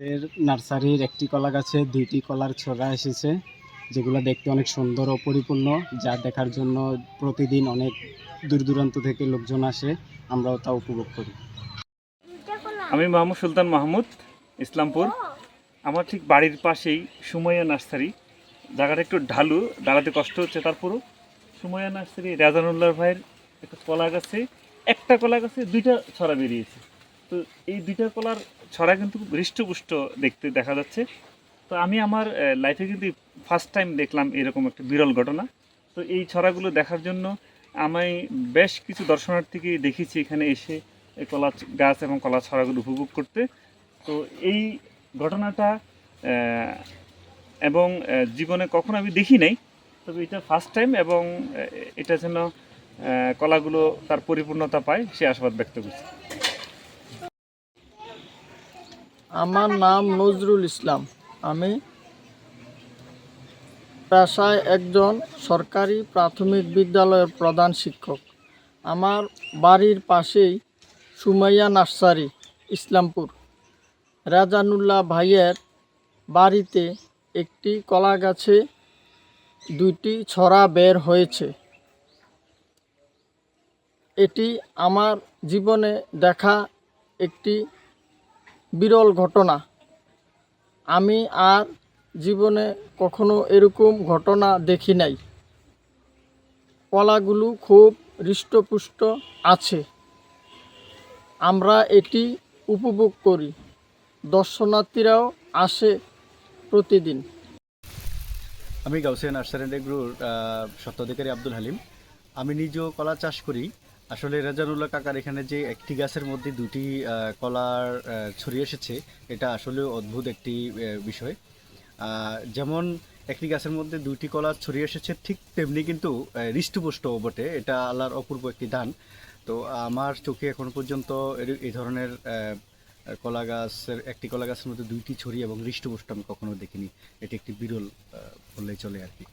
এর নার্সারির একটি কলা গাছে দুইটি কলার ছড়া এসেছে যেগুলো দেখতে অনেক সুন্দর ও পরিপূর্ণ যা দেখার জন্য প্রতিদিন অনেক দূর দূরান্ত থেকে লোকজন আসে আমরাও তা উপভোগ করি। আমি মাহমুদ সুলতান মাহমুদ ইসলামপুর। আমার ঠিক বাড়ির পাশেই সুমাইয়া নার্সারি। জায়গাটা একটু ঢালু দাঁড়াতে কষ্ট হচ্ছে তারপরও সুমাইয়া নার্সারি রাজানুল্লাহ ভাইয়ের একটা কলা গাছে একটা কলা গাছে দুইটা ছড়া বেরিয়েছে। তো এই দুইটা কলার ছড়া কিন্তু হৃষ্টপুষ্ট দেখতে দেখা যাচ্ছে। তো আমি আমার লাইফে কিন্তু ফার্স্ট টাইম দেখলাম এরকম একটা বিরল ঘটনা। তো এই ছড়াগুলো দেখার জন্য আমি বেশ কিছু দর্শনার্থীকে দেখেছি এখানে এসে এই কলা গাছ এবং কলা ছড়াগুলো উপভোগ করতে। তো এই ঘটনাটা এবং জীবনে কখনো আমি দেখি নাই, তবে এটা ফার্স্ট টাইম এবং এটা যেন কলাগুলো তার পরিপূর্ণতা পায় সে আশাবাদ ব্যক্ত করছি। আমার নাম নজরুল ইসলাম। আমি পেশায় একজন সরকারি প্রাথমিক বিদ্যালয়ের প্রধান শিক্ষক। আমার বাড়ির পাশেই সুমাইয়া নার্সারি, ইসলামপুর। রাজানুল্লাহ ভাইয়ের বাড়িতে একটি কলা গাছে দুইটি ছড়া বের হয়েছে। এটি আমার জীবনে দেখা একটি বিরল ঘটনা। আমি আর জীবনে কখনো এরকম ঘটনা দেখি নাই। কলাগুলো খুব হৃষ্টপুষ্ট আছে। আমরা এটি উপভোগ করি। দর্শনার্থীরাও আসে প্রতিদিন। আমি গাউসিয়া নার্সারি এগ্রোর স্বত্বাধিকারী আব্দুল হালিম। আমি নিজেও কলা চাষ করি। আসলে রেজানুল্লাহ কাকার এখানে যে একটি গাছের মধ্যে দুটি কলার ছড়িয়ে এসেছে, এটা আসলে অদ্ভুত একটি বিষয়। যেমন একটি গাছের মধ্যে দুটি কলা ছড়িয়ে এসেছে, ঠিক তেমনি কিন্তু হৃষ্টপুষ্ট বটে। এটা আল্লাহর অপূর্ব একটি দান। তো আমার চোখে এখনও পর্যন্ত এই ধরনের কলা গাছের, একটি কলা গাছের মধ্যে দুইটি ছড়ি এবং হৃষ্টপুষ্ট আমি কখনো দেখিনি। এটি একটি বিরল বললেই চলে আর কি।